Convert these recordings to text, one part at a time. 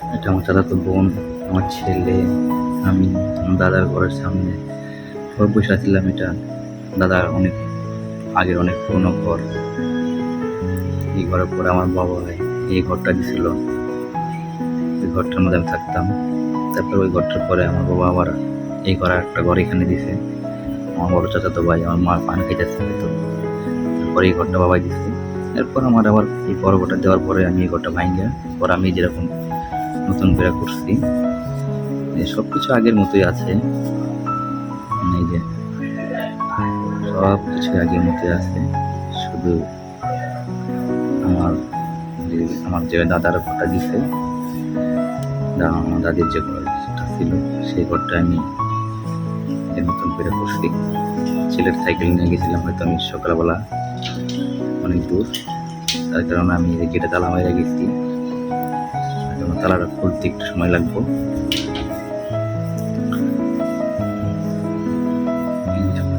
এটা আমার চাচাতো বোন, আমার ছেলে, আমি, আমার দাদার ঘরের সামনে। সব বসে আছিলাম এটা দাদার অনেক, আগের অনেক পুরনো ঘর। এই ঘরের পরে আমার বাবা ভাই এই ঘরটা দিছিল। ওই ঘরটার মধ্যে আমি থাকতাম। তারপর ওই ঘরটার পরে আমার বাবা আবার এই ঘরে একটা ঘর এখানে দিছে। আমার বড় চাচাতো ভাই আমার মা পান খাইতেছে তো তারপরে এই ঘরটা বাবাই দিছে। এরপর আমার আবার এই বড় ঘরটা দেওয়ার পরে আমি এই ঘরটা ভাঙ্গা পর আমি যেরকম নতুন করে করছি। সব কিছু আগের মতোই আছে। এই যে সব কিছু আগের মতোই আছে। শুধু আমার আমার যে দাদার ঘরটা দিছে আমার দাদির যে ঘরটা ছিল, সেই ঘরটা আমি নতুন করে করছি। ছেলের সাইকেল নিয়ে গেছিলাম হয়তো আমি সকালবেলা, অনেক দূর। তার কারণে আমি গেটে তালা মাইরা গেছি। তালাটা খুলতে একটু সময় লাগবো।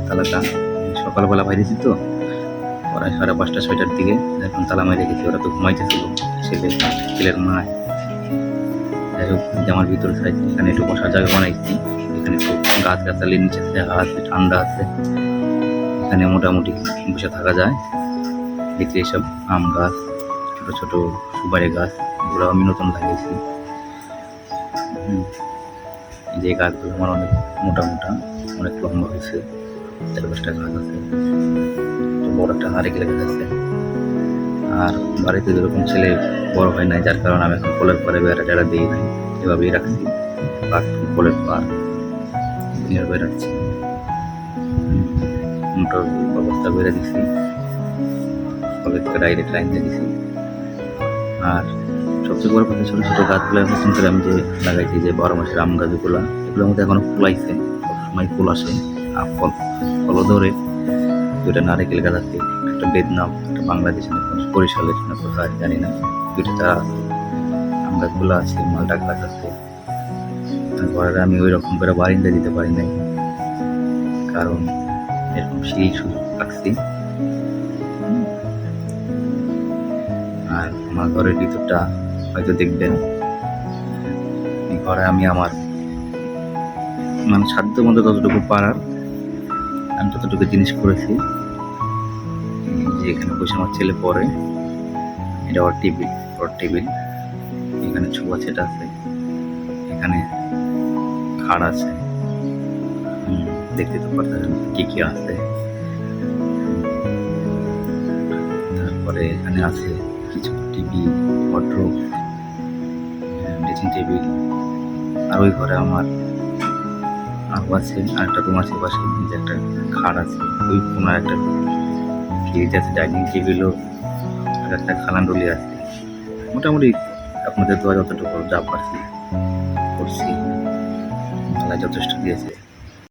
তালাটা সকালবেলা বাইরেছি তো ওরা সাড়ে পাঁচটা, ছয়টার দিকে। এখন তালা মাইরে রেখেছি ওরা তো ঘুমাইতেছিল ছেলে ছেলের মা। যাই হোক আমার ভিতরে সাইড এখানে একটু বসার জায়গা বানাইছি। এখানে সব গাছ গাছালির নিচে দেখা আছে ঠান্ডা আছে। এখানে মোটামুটি বসে থাকা যায়। ভিতরে এসব আম গাছ। ছোট ছোট সুপারি গাছ এগুলো আমি নতুন লাগিয়েছি যে গাছগুলো আমার অনেক মোটা মোটা, অনেক লম্বা হয়েছে, চার পাঁচটা গাছ আছে। বড় একটা নারিকেল গাছ আছে আর বাড়িতে যেরকম ছেলে বড় হয় নাই, যার কারণে আমি এখন কোলের পরে বেড়া টেড়া দিই নাই, এভাবেই রাখছি। পার কোলের পার এভাবে রাখছি। মোটর ব্যবস্থা করে দিছি থেকে ডাইরেক্ট লাইন দিয়ে দিছি আর সবচেয়ে বড় কথা ছোটো ছোটো গাছগুলো নতুন করে আমি যে লাগাইছি যে বারো মাসের আম গাছগুলো, এগুলোর মধ্যে এখনও ফুল আইছে। সবসময় ফুল আসে আর ফল, ফলও ধরে। দুইটা নারিকেল গাছ আছে, একটা বেদনাম একটা বাংলাদেশ বরিশালের না কোথায় জানি না। চারা আছে আম গাছগুলো আছে মালটা গাছ আছে। ঘরের আমি ওই রকম করে বারিন্দা দিতে পারি নাই। কারণ এরকম সেই সুযোগ রাখছি আর আমার ঘরের ভিতরটা হয়তো দেখবেন। এই ঘরে আমি আমার মানে সাধ্য মতো যতটুকু পারার আমি ততটুকু জিনিস করেছি। যে এখানে বসে আমার ছেলে পড়ে, এটা ওর টেবিল ওর টেবিল। এখানে ছোঁয়া সেটা আছে, এখানে খাড় আছে। দেখতে তো পারতেছেন কি কি আছে। তারপরে এখানে আছে কিছু টিভি ওয়ার্ড্রোব ড্রেসিং টেবিল আর ওই ঘরে আমার আরও আছে, আর একটা রুম আছে পাশে যে একটা খাট আছে, ওই কোনার একটা ফ্রিজ আছে ডাইনিং টেবিলও আর একটা খালান্ডলি আছে। মোটামুটি আপনাদের দোয়া যতটুকু যা পারছি করছি, আল্লাহ যথেষ্ট দিয়েছে।